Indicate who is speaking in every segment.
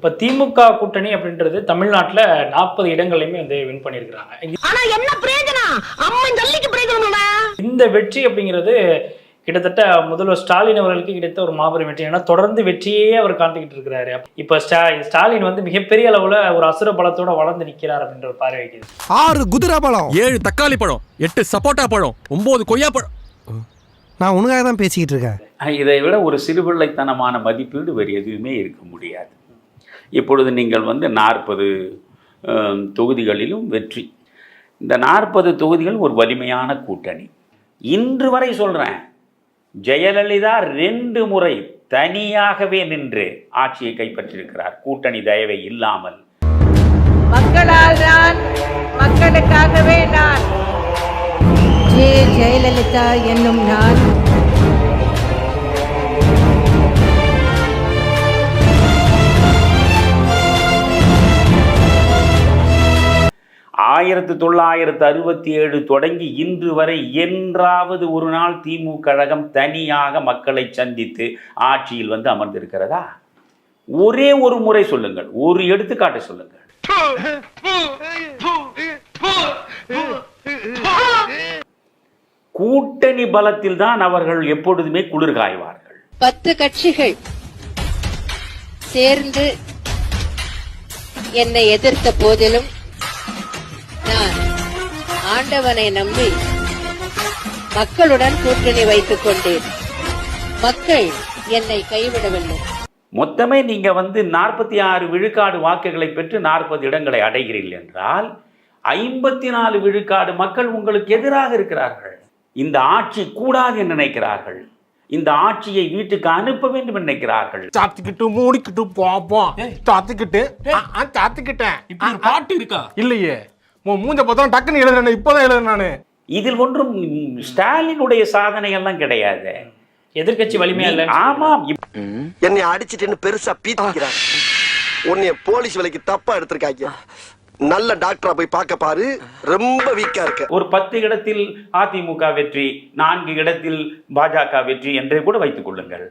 Speaker 1: இப்ப திமுக கூட்டணி அப்படின்றது தமிழ்நாட்டுல நாற்பது இடங்களையுமே வந்து வின் பண்ணியிருக்கிறாங்க. இந்த வெற்றி அப்படிங்கிறது கிட்டத்தட்ட முதல்வர் ஸ்டாலின் அவர்களுக்கு கிட்டத்தட்ட ஒரு மாபெரும் வெற்றி. ஏன்னா தொடர்ந்து வெற்றியே அவர் காத்துக்கிட்டு இருக்கிறாரு. இப்ப ஸ்டா ஸ்டாலின் வந்து மிகப்பெரிய அளவுல ஒரு அசுர பலத்தோட வளர்ந்து நிக்கிறார் அப்படின்ற ஒரு பார்வை
Speaker 2: ஆறு குதிரை பழம்
Speaker 3: ஏழு தக்காளி பழம். எட்டு சப்போட்டா பழம். ஒன்பது கொய்யா பழம்.
Speaker 2: நான் உனக்காக தான் பேசிக்கிட்டு இருக்கேன்.
Speaker 4: இதை விட ஒரு சிறுபிள்ளைத்தனமான மதிப்பீடு வேறு எதுவுமே இருக்க முடியாது. இப்பொழுது நீங்கள் வந்து நாற்பது தொகுதிகளிலும் வெற்றி. இந்த நாற்பது தொகுதிகள் ஒரு வலிமையான கூட்டணி. இன்று வரை சொல்கிறேன் ஜெயலலிதா ரெண்டு முறை தனியாகவே நின்று ஆட்சியை கைப்பற்றியிருக்கிறார். கூட்டணி தயவை இல்லாமல்.
Speaker 5: மக்களால் நான் மக்களுக்காகவே நான். ஜே ஜெயலலிதா என்னும் நான்
Speaker 4: ஆயிரத்து தொள்ளாயிரத்து அறுபத்தி ஏழு தொடங்கி இன்று வரை என்றாவது ஒரு நாள் திமுக கழகம் தனியாக மக்களை சந்தித்து ஆட்சியில் வந்து அமர்ந்திருக்கிறதா? ஒரே ஒரு முறை சொல்லுங்கள். ஒரு எடுத்துக்காட்டை சொல்லுங்கள். கூட்டணி பலத்தில் தான் அவர்கள் எப்பொழுதுமே குளிர்காய்வார்கள்.
Speaker 5: பத்து கட்சிகள் சேர்ந்து என்னை எதிர்த்த போதிலும் நான் ஆண்டவனை நம்பி மக்களுடன் கூட்டணி வைத்துக் கொண்டேன். மக்கள் என்னை கைவிடவில்லை.
Speaker 4: மொத்தமே நீங்க வந்து நாற்பத்தி ஆறு விழுக்காடு வாக்குகளை பெற்று நாற்பது இடங்களை அடைகிறீர்கள் என்றால் ஐம்பத்தி நாலு விழுக்காடு மக்கள் உங்களுக்கு எதிராக இருக்கிறார்கள். இந்த ஆட்சி கூடாது என்று நினைக்கிறார்கள். இந்த ஆட்சியை வீட்டுக்கு அனுப்ப வேண்டும் நினைக்கிறார்கள்.
Speaker 6: சாத்திக்கிட்டு மூடிக்கிட்டு போப்போம் சாத்திக்கிட்டு. சாத்திக்கிட்டேன்.
Speaker 3: பாட்டு இருக்கா?
Speaker 6: இல்லையே. மூஞ்ச பார்த்தா டக்குன்னு எழுதுறேன் இப்போதான் எழுதுறேன் நானு.
Speaker 4: இதில் ஒன்றும் ஸ்டாலினுடைய சாதனை எல்லாம் கிடையாது.
Speaker 1: எதிர்க்கட்சி வலிமையா இல்லை
Speaker 4: ஆமாம்
Speaker 7: என்னை அடிச்சிட்டுன்னு பெருசா பீத்திக்கிறார். உன்னைய போலீஸ் வேலைக்கு தப்பா எடுத்திருக்காங்க. நல்ல டாக்டரா போய் பார்க்க பாரு. ரொம்ப வீக்கா இருக்க.
Speaker 4: ஒரு பத்து இடத்தில் அதிமுக வெற்றி நான்கு இடத்தில் பாஜக வெற்றி என்றே கூட வைத்துக் கொள்ளுங்கள்.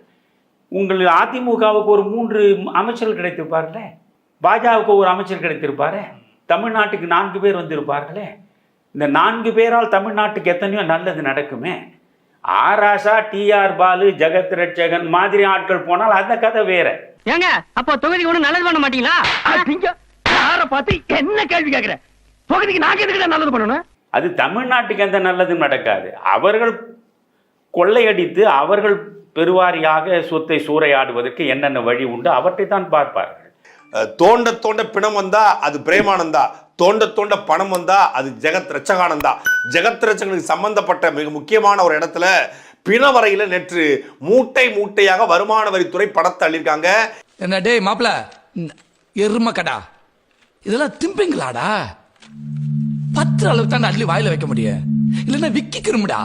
Speaker 4: உங்கள் அதிமுகவுக்கு ஒரு மூன்று அமைச்சர்கள் கிடைத்திருப்பார்களே பாஜகவுக்கு ஒரு அமைச்சர் கிடைத்திருப்பாரே? தமிழ்நாட்டுக்கு நான்கு பேர் வந்திருப்பார்களே. இந்த நான்கு பேரால் தமிழ்நாட்டுக்கு எத்தனையோ நல்லது நடக்குமே. ஆராசா டிஆர் பாலு ஜெகத் ரட்சகன் மாதிரி ஆட்கள் போனால் அந்த கதை வேற.
Speaker 8: ஏங்க அப்போ தொகுதி ஒண்ணு நல்லது பண்ண மாட்டீங்களா? யார பார்த்து என்ன கேள்வி கேக்குற? தொகுதிக்கு நாங்க எதுக்கு நல்லது பண்ணணும்?
Speaker 4: அது தமிழ்நாட்டுக்கு எந்த நல்லதும் நடக்காது. அவர்கள் கொள்ளையடித்து அவர்கள் பெருவாரியாக சொத்தை சூறையாடுவதற்கு என்னென்ன வழி உண்டு அவற்றை தான் பார்ப்பார்கள்.
Speaker 9: அஹ் தோண்ட தோண்ட பிணம் வந்தா அது பிரேமானந்தா தோண்ட தோண்ட பணம் வந்தா அது ஜெகத் ரச்சகானந்தா ஜெகத் ரச்சகனுக்கு சம்பந்தப்பட்ட மிக முக்கியமான ஒரு இடத்துல பிணவரையில நேற்று மூட்டை மூட்டையாக வருமான வரித்துறை பணத்தை அள்ளியிருக்காங்க.
Speaker 3: என்ன டேய் மாப்ள எரும கடா இதெல்லாம் திம்பிங்களாடா? பத்து அளவு தான் அள்ளி வாயில வைக்க முடியும் இல்லைன்னா விக்கிக்கிறோம்டா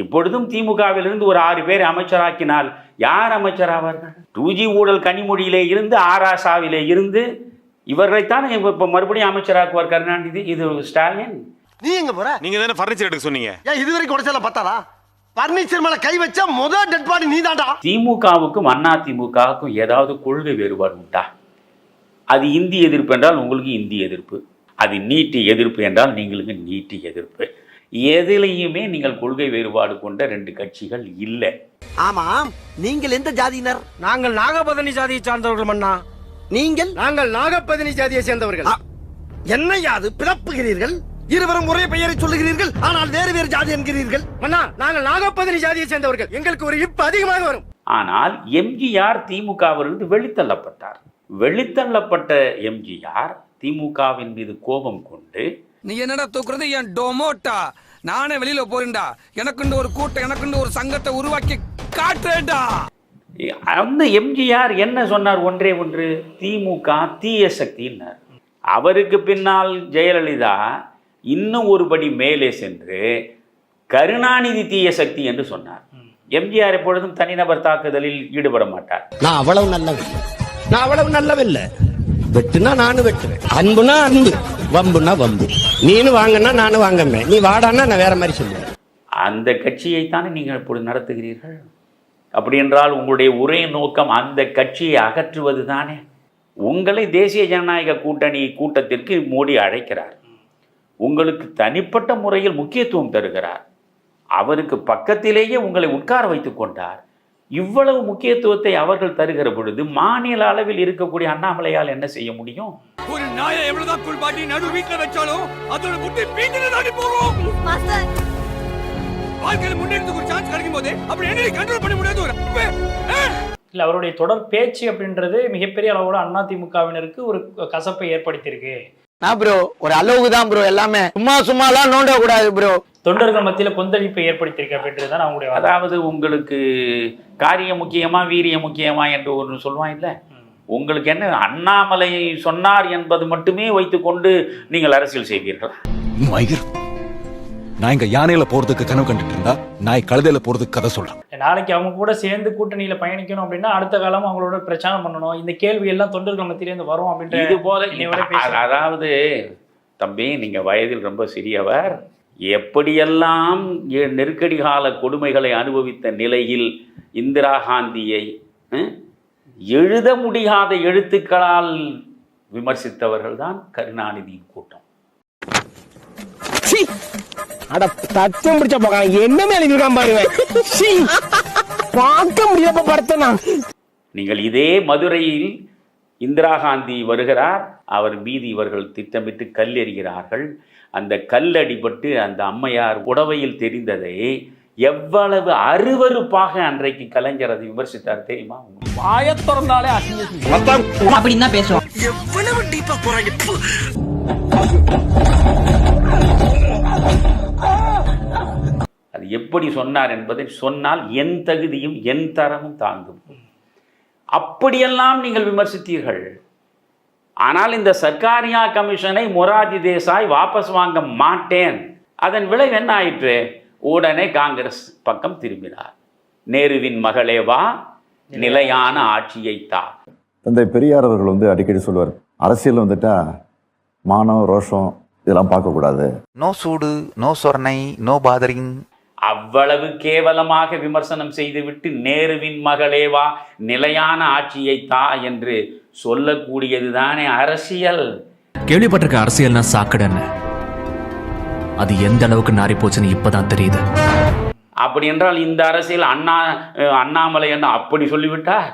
Speaker 4: இப்பொழுதும் திமுகவிலிருந்து ஒரு ஆறு பேர் அமைச்சராக்கினால் யார் அமைச்சராவார்கள் டூ ஜி ஊழல் கனிமொழியிலே இருந்து ஆராசாவிலே இருந்து இவர்களைத்தான் இப்போ மறுபடியும் அமைச்சராக்குவார் கருணாநிதி? இது ஸ்டாலின்.
Speaker 7: நீ எங்க போற?
Speaker 9: நீங்க தானே பர்னிச்சர் எடுக்க சொன்னீங்க.
Speaker 7: ஏன் இது வரைக்கும் உடச்சல பத்தாளா பர்னிச்சர் மேல கை வச்ச முதல் டெட் பாடி நீ தான்டா
Speaker 4: திமுகவுக்கும் அண்ணா திமுகவுக்கும் ஏதாவது கொள்கை வேறுபாடு உண்டா? அது இந்தி எதிர்ப்பு என்றால் உங்களுக்கு இந்தி எதிர்ப்பு. அது நீட்டு எதிர்ப்பு என்றால் நீங்களுக்கு நீட்டு எதிர்ப்பு. எதிலையுமே நீங்கள் கொள்கை வேறுபாடு கொண்ட ரெண்டு கட்சிகள் இல்லை.
Speaker 7: ஆமா நீங்கள் எந்த ஜாதியினர்?
Speaker 6: நாங்கள் நாகபதனி ஜாதியை சார்ந்தவர்கள் மன்னா.
Speaker 7: நீங்கள்?
Speaker 6: நாங்கள் நாகபதனி ஜாதியை சேர்ந்தவர்கள்.
Speaker 7: என்ன யாது பிறப்புகிறீர்கள் இருவரும் ஒரே பெயரை சொல்லுகிறீர்கள் ஆனால் வேறு வேறு ஜாதி என்கிறீர்கள்.
Speaker 6: மன்னா நாங்கள் நாகபதனி ஜாதியை சேர்ந்தவர்கள். எங்களுக்கு ஒரு இப்பு அதிகமாக வரும்.
Speaker 4: ஆனால் எம்ஜிஆர் திமுகவிலிருந்து வெளித்தள்ளப்பட்டார். வெளித்தள்ளப்பட்ட எம்ஜிஆர் திமுகவின் மீது கோபம் கொண்டு
Speaker 3: நீ என்னடா தூக்குறது? என் டொமோட்டா. நானே வெளியில போறேன்டா. எனக்குண்டு ஒரு கூட்டம் எனக்குண்டு ஒரு சங்கத்தை உருவாக்கி காட்டுறேன்டா.
Speaker 4: அந்த எம்ஜிஆர் என்ன சொன்னார்? ஒன்றே ஒன்று திமுக தீய சக்தின்னார் அவருக்கு பின்னால் ஜெயலலிதா இன்னும் ஒரு படி மேலே சென்று கருணாநிதி தீய சக்தி என்று சொன்னார். எம்ஜிஆர் எப்பொழுதும் தனிநபர் தாக்குதலில் ஈடுபட மாட்டார்.
Speaker 7: நான் அவ்வளவு நல்லவன். நான் அவ்வளவு நல்லவில்லை. வெட்டுனா நானும் வெட்டுவேன். அன்புனா அன்பு வம்புனா வம்பு. நீனு வாங்கன்னா நானும் வாங்கம்பேன் நீ வாடான்னா நான் வேற மாதிரி சொல்லுவேன்.
Speaker 4: அந்த கட்சியைத்தானே நீங்கள் இப்பொழுது நடத்துகிறீர்கள்? அப்படி என்றால் உங்களுடைய ஒரே நோக்கம் அந்த கட்சியை அகற்றுவது தானே? உங்களை தேசிய ஜனநாயக கூட்டணி கூட்டத்திற்கு மோடி அழைக்கிறார். உங்களுக்கு தனிப்பட்ட முறையில் முக்கியத்துவம் தருகிறார். அவருக்கு பக்கத்திலேயே உங்களை உட்கார வைத்துக் கொண்டார். இவ்வளவு முக்கியத்துவத்தை அவர்கள் தருகிற பொழுது மாநில அளவில் இருக்கக்கூடிய அண்ணாமலையால் என்ன செய்ய முடியும்?
Speaker 3: ஒரு நாயை எவ்வளவுதான் நடு வீட்டுல வச்சாலும் அதோட முட்டை பீங்கிட்டு தாண்டி போகும். வாழ்க்கையில முன்னேறதுக்கு ஒரு சான்ஸ் கிடைக்கும் போது அப்படி என்ன கண்ட்ரோல் பண்ண முடியாது ஒரு
Speaker 1: இல்ல அவருடைய தொடர் பேச்சு அப்படின்றது மிகப்பெரிய அளவோட அதிமுகவினருக்கு ஒரு கசப்பை ஏற்படுத்தியிருக்கு.
Speaker 8: நான் ப்ரோ ஒரு அளவுக்கு தான் ப்ரோ எல்லாமே. சும்மா சும்மாலாம் நோண்ட கூடாது ப்ரோ
Speaker 1: தொண்டர்கள் மத்தியில கொந்தளிப்பை ஏற்படுத்தியிருக்கு அப்படின்றது தான் அவங்களுடைய.
Speaker 4: அதாவது உங்களுக்கு காரியம் முக்கியமா வீரியம் முக்கியமா என்று ஒன்று சொல்லுவான் இல்லை? உங்களுக்கு என்ன அண்ணாமலை சொன்னார் என்பது மட்டுமே வைத்துக்கொண்டு நீங்கள் அரசியல் செய்வீர்களா.
Speaker 10: மயிர் நான் இங்க யானையில போறதுக்கு கனவு கண்டுட்டு இருந்தா நாய் கழுதையில போறதுக்கு கதை சொல்றேன்.
Speaker 1: நாளைக்கு அவங்க கூட சேர்ந்து கூட்டணியில பயணிக்கணும் அப்படின்னா அடுத்த காலம் அவங்களோட பிரச்சாரம் பண்ணணும். இந்த கேள்வி எல்லாம் தொண்டர்கள் மத்தியில இருந்து வரும் அப்படின்ற
Speaker 4: இது போல. அதாவது தம்பி நீங்க வயதில் ரொம்ப சிறியவர். எப்படியெல்லாம் நெருக்கடி கால கொடுமைகளை அனுபவித்த நிலையில் இந்திரா காந்தியை எழுத முடியாத எழுத்துக்களால் விமர்சித்தவர்கள் தான் கருணாநிதியின் கூட்டம்.
Speaker 8: தச்சம் பிடிச்ச என்ன பாருங்க. பார்க்க முடியாம
Speaker 4: நீங்கள் இதே மதுரையில் இந்திரா காந்தி வருகிறார் அவர் மீது இவர்கள் திட்டமிட்டு கல்லெறிகிறார்கள். அந்த கல்லடிபட்டு அந்த அம்மையார் உடவையில் தெரிந்ததை எவ்வளவு அருவருப்பாக அன்றைக்கு கலைஞர் அதை விமர்சித்தார் தெரியுமா?
Speaker 8: அப்படின்னு தான் பேசுவோம்
Speaker 7: எவ்வளவு டீப்பா போறாங்க ப்பு.
Speaker 4: அது எப்படி சொன்னார் என்பதை சொன்னால் என் தகுதியும் என் தரமும் தாங்கும். அப்படியெல்லாம் நீங்கள் விமர்சித்தீர்கள். ஆனால் இந்த சர்க்காரியா கமிஷனை மொராஜி தேசாய் வாபஸ் வாங்க மாட்டேன். அதன் விளைவு என்ன ஆயிற்று? உடனே காங்கிரஸ் பக்கம் திரும்பினார். நேருவின் மகளே வா நிலையான ஆட்சியை தா.
Speaker 10: தந்தை பெரியார் அவர்கள் வந்து அடிக்கடி சொல்லுவார் அரசியல் வந்துட்டா மானம் ரோஷம் இதெல்லாம் பார்க்கக்கூடாது. நோ சூடு நோ சொர்ணை நோ பாதரிங்.
Speaker 4: அவ்வளவு கேவலமாக விமர்சனம் செய்துவிட்டு நேருவின் மகளே வா நிலையான ஆட்சியை தா என்று சொல்லக்கூடியது தானே அரசியல்.
Speaker 10: கேள்விப்பட்டிருக்க அரசியல்னா சாக்கடைன்னு அது எந்த அளவுக்கு நாரி போச்சுன்னு இப்பதான் தெரியுது.
Speaker 4: அப்படி என்றால் இந்த அரசியல் அண்ணா அண்ணாமலை என்ன அப்படி சொல்லிவிட்டார்?